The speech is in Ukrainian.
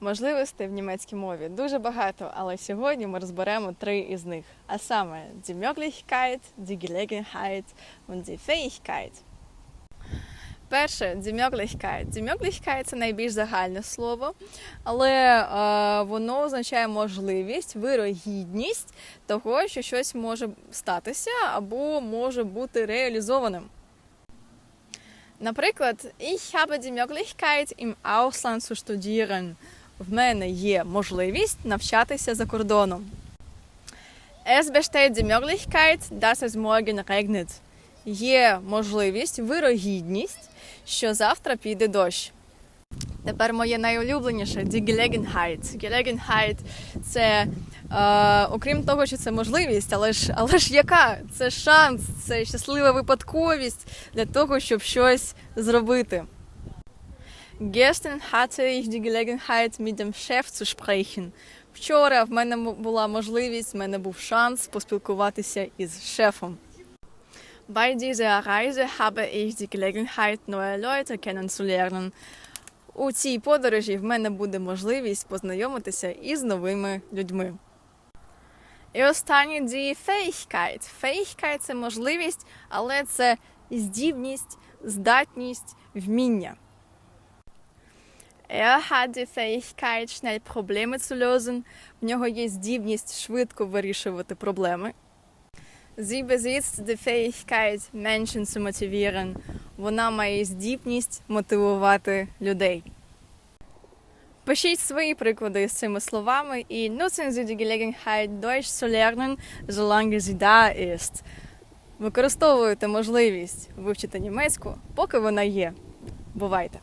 Можливостей в німецькій мові дуже багато, але сьогодні ми розберемо три із них. А саме die Möglichkeit, die Gelegenheit und die Fähigkeit. Перше die Möglichkeit. Це найбільш загальне слово, але е, воно означає можливість, вирогідність того, що щось може статися або може бути реалізованим. Наприклад, ich habe die Möglichkeit im Ausland zu studieren. В мене є можливість навчатися за кордоном. Es besteht die Möglichkeit, dass es morgen regnet. Є можливість, вирогідність, що завтра піде дощ. Тепер моє найулюбленіше die Gelegenheit. Gelegenheit – це, е, окрім того, що це можливість, але ж, але ж яка? Це шанс, це щаслива випадковість для того, щоб щось зробити. Gestern hatte ich die Gelegenheit, mit dem Chef zu sprechen. Вчора в мене була можливість, в мене був шанс поспілкуватися із шефом. Bei dieser Reise habe ich die Gelegenheit, neue Leute kennenzulernen. У цій подорожі в мене буде можливість познайомитися із новими людьми. І останнє die Fähigkeit. Fähigkeit – це можливість, але це здібність, здатність, вміння. Er hat die Fähigkeit, schnell Probleme zu lösen. В нього є здібність швидко вирішувати проблеми. Sie besitzt die Fähigkeit, Menschen zu motivieren. Вона має здібність мотивувати людей. Пишіть свої приклади з цими словами і nutzen Sie die Gelegenheit, Deutsch zu lernen, solange sie da ist. Використовуйте можливість вивчити німецьку, поки вона є. Бувайте!